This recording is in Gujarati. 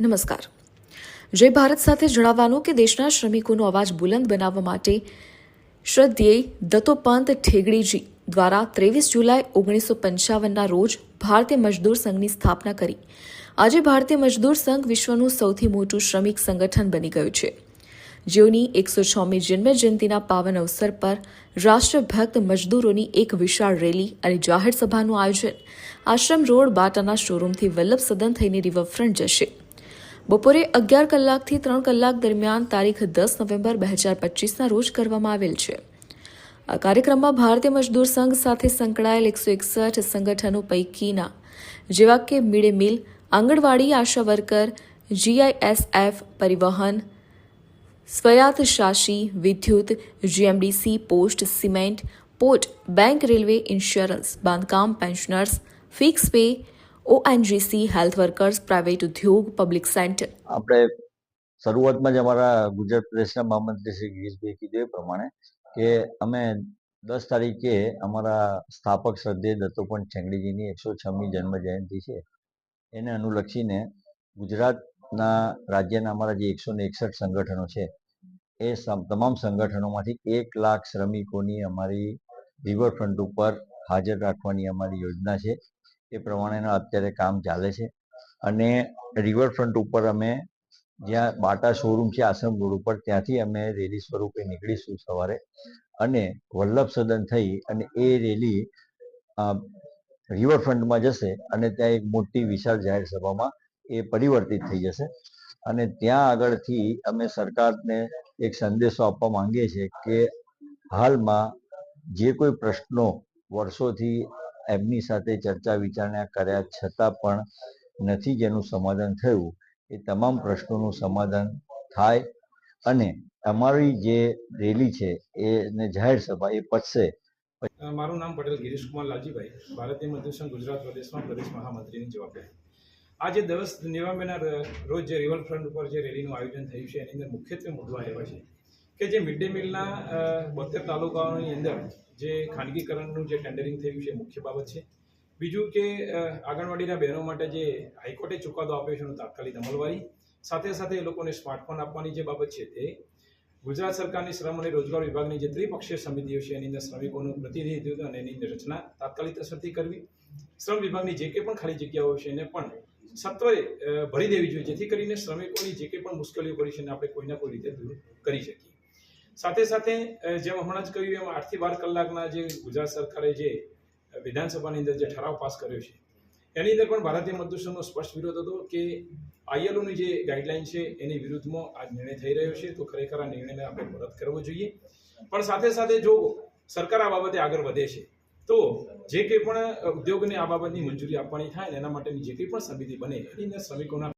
નમસ્કાર. જય ભારત સાથે જણાવવાનું કે દેશના શ્રમિકોનો અવાજ બુલંદ બનાવવા માટે શ્રદ્ધેય દત્તોપંત ઠેગડીજી દ્વારા ત્રેવીસ જુલાઈ ઓગણીસો પંચાવનના રોજ ભારતીય મજદૂર સંઘની સ્થાપના કરી. આજે ભારતીય મજદૂર સંઘ વિશ્વનું સૌથી મોટું શ્રમિક સંગઠન બની ગયું છે. જેઓની એકસો છમી જન્મ જયંતિના પાવન અવસર પર રાષ્ટ્રભક્ત મજદૂરોની એક વિશાળ રેલી અને જાહેર સભાનું આયોજન આશ્રમ રોડ બાટાના શોરૂમથી વલ્લભ સદન થઈને રિવરફ્રન્ટ જશે. બપોરે અગિયાર કલાકથી ત્રણ કલાક દરમિયાન તારીખ દસ નવેમ્બર બે હજાર પચીસના રોજ કરવામાં આવેલ છે. આ કાર્યક્રમમાં ભારતીય મજદૂર સંઘ સાથે સંકળાયેલ એકસો એકસઠ સંગઠનો પૈકીના, જેવા કે મિડે મિલ, આંગણવાડી આશા વર્કર, જીઆઈએસએફ પરિવહન, સ્વયાત શાસી વિદ્યુત, GMDC, post, cement, port, bank, railway, insurance, બાંધકામ, pensioners, fix pay ONGC health workers private ઉદ્યોગ પબ્લિક સેન્ટર આપણે શરૂઆતમાં જ અમારા ગુજરાત પ્રદેશના મહામંત્રી શ્રી ગિરીશભાઈ કીધું એ પ્રમાણે કે અમે દસ તારીખે અમારા સ્થાપક શ્રદ્ધેય દત્તોપંત ઠેંગડીજીની એકસો છમી જન્મ જયંતિ છે. એને અનુલક્ષીને ગુજરાતના રાજ્યના અમારા જે એકસો ને એકસઠ સંગઠનો છે, એ તમામ સંગઠનોમાંથી એક લાખ શ્રમિકોની અમારી રિવરફ્રન્ટ ઉપર હાજર રાખવાની અમારી યોજના છે. એ પ્રમાણેના અત્યારે કામ ચાલે છે. અને રિવરફ્રન્ટ ઉપર અમે જ્યાં બાટા શોરૂમ છે, આશ્રમ રોડ ઉપર, ત્યાંથી અમે રેલી સ્વરૂપે નીકળીશું સવારે. અને વલ્લભ સદન થઈ અને એ રેલી રિવરફ્રન્ટમાં જશે અને ત્યાં એક મોટી વિશાળ જાહેર સભામાં એ પરિવર્તિત થઈ જશે. અને ત્યાં આગળથી અમે સરકારને એક સંદેશો આપવા માંગીએ છીએ કે હાલમાં જે કોઈ પ્રશ્નો વર્ષોથી એમની સાથે ચર્ચા વિચારણા કર્યા છતાં પણ નથી જેનું સમાધાન થયું. એ તમામ પ્રશ્નોનું સમાધાન થાય અને અમારી જે રેલી છે એને જાહેર સભા એ પતશે. મારું નામ પટેલ ગિરીશ લાલજીભાઈ ભારતીય મજદૂર સંઘ ગુજરાત પ્રદેશમાં પ્રદેશ મહામંત્રીની જવાબદારી. આજે દસ નવેમ્બરના રોજ જે રિવરફ્રન્ટ ઉપર જે રેલીનું આયોજન થયું છે, એની અંદર મુખ્યત્વે મુદ્દા આવ્યો છે કે જે મિડ ડે મિલના બોતેર તાલુકાઓની અંદર જે ખાનગીકરણનું જે ટેન્ડરિંગ થયું છે મુખ્ય બાબત છે. બીજું કે આંગણવાડીના બહેનો માટે જે હાઈકોર્ટે ચુકાદો આપ્યો છે એનું તાત્કાલિક અમલવારી. સાથે સાથે એ લોકોને સ્માર્ટફોન આપવાની જે બાબત છે તે ગુજરાત સરકારની શ્રમ અને રોજગાર વિભાગની જે ત્રિપક્ષીય સમિતિઓ છે એની અંદર શ્રમિકોનું પ્રતિનિધિત્વ અને એની રચના તાત્કાલિક અસરથી કરવી. શ્રમ વિભાગની જે કંઈ પણ ખાલી જગ્યાઓ છે એને પણ સત્વરે ભરી દેવી જોઈએ જેથી કરીને શ્રમિકોની જે કંઈ પણ મુશ્કેલીઓ પડી છે એને આપણે કોઈના કોઈ રીતે દૂર કરી શકીએ. સાથે સાથે જેમ હમણાં જ કહ્યું એમ આઠથી બાર કલાકના જે ગુજરાત સરકારે જે વિધાનસભાની અંદર જે ઠરાવ પાસ કર્યો છે, એની અંદર પણ ભારતીય મજદૂર સંઘનો સ્પષ્ટ વિરોધ હતો કે આઈએલઓની જે ગાઈડલાઈન છે, એની વિરુદ્ધમાં આ નિર્ણય થઈ રહ્યો છે, તો ખરેખર આ નિર્ણયને આપણે મદદ કરવો જોઈએ. પણ સાથે સાથે જો સરકાર આ બાબતે આગળ વધે છે, તો જે કંઈ પણ ઉદ્યોગને આ બાબતની મંજૂરી આપવાની થાય એના માટેની જે કંઈ પણ સમિતિ બને, એની અંદર શ્રમિકોના